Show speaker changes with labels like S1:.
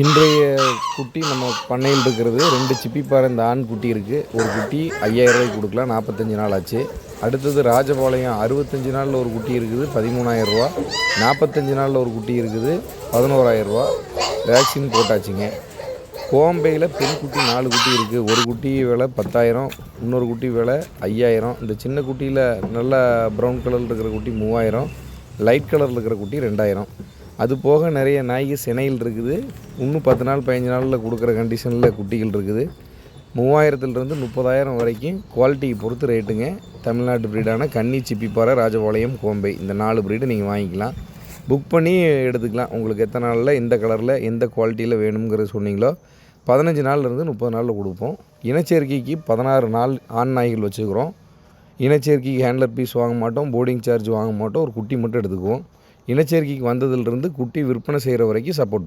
S1: இன்றைய குட்டி நம்ம பண்ணையில் இருக்கிறது. ரெண்டு சிப்பிப்பாறை இந்த ஆண் குட்டி இருக்குது ஒரு குட்டி ஐயாயிரம் ரூபாய்க்கு கொடுக்கலாம் நாற்பத்தஞ்சு நாள் ஆச்சு. அடுத்தது ராஜபாளையம் அறுபத்தஞ்சு நாளில் ஒரு குட்டி இருக்குது பதிமூணாயிரரூபா நாற்பத்தஞ்சு நாளில் ஒரு குட்டி இருக்குது பதினோராயிரரூபா வேக்சின் போட்டாச்சுங்க. கோம்பையில் பெண் குட்டி நாலு குட்டி இருக்குது ஒரு குட்டி விலை பத்தாயிரம் இன்னொரு குட்டி விலை ஐயாயிரம். இந்த சின்ன குட்டியில் நல்ல ப்ரௌன் கலரில் இருக்கிற குட்டி மூவாயிரம். லைட் கலரில் இருக்கிற குட்டி ரெண்டாயிரம். அது போக நிறைய நாய்க்கு சினையில் இருக்குது. இன்னும் பத்து நாள் பதினஞ்சு நாளில் கொடுக்குற கண்டிஷனில் குட்டிகள் இருக்குது. மூவாயிரத்துலேருந்து முப்பதாயிரம் வரைக்கும் குவாலிட்டியை பொறுத்து ரேட்டுங்க தமிழ்நாட்டு ப்ரீடான கன்னி சிப்பிப்பாறை ராஜபாளையம் கோம்பை. இந்த நாலு ப்ரீடு நீங்கள் வாங்கிக்கலாம். புக் பண்ணி எடுத்துக்கலாம். உங்களுக்கு எத்தனை நாளில் எந்த கலரில் எந்த குவாலிட்டியில் வேணுங்கிறது சொன்னீங்களோ பதினஞ்சு நாள்லேருந்து முப்பது நாளில் கொடுப்போம். இனச்சேர்க்கைக்கு பதினாறு நாள் ஆண் நாய்கள் வச்சுக்கிறோம். இனச்சேர்க்கைக்கு ஹேண்ட்லர் பீஸ் வாங்க மாட்டோம். போர்டிங் சார்ஜ் வாங்க மாட்டோம். ஒரு குட்டி மட்டும் எடுத்துக்குவோம். இனச்சேர்க்கைக்கு வந்ததுலேருந்து குட்டி விற்பனை செய்கிற வரைக்கும் சப்போர்ட்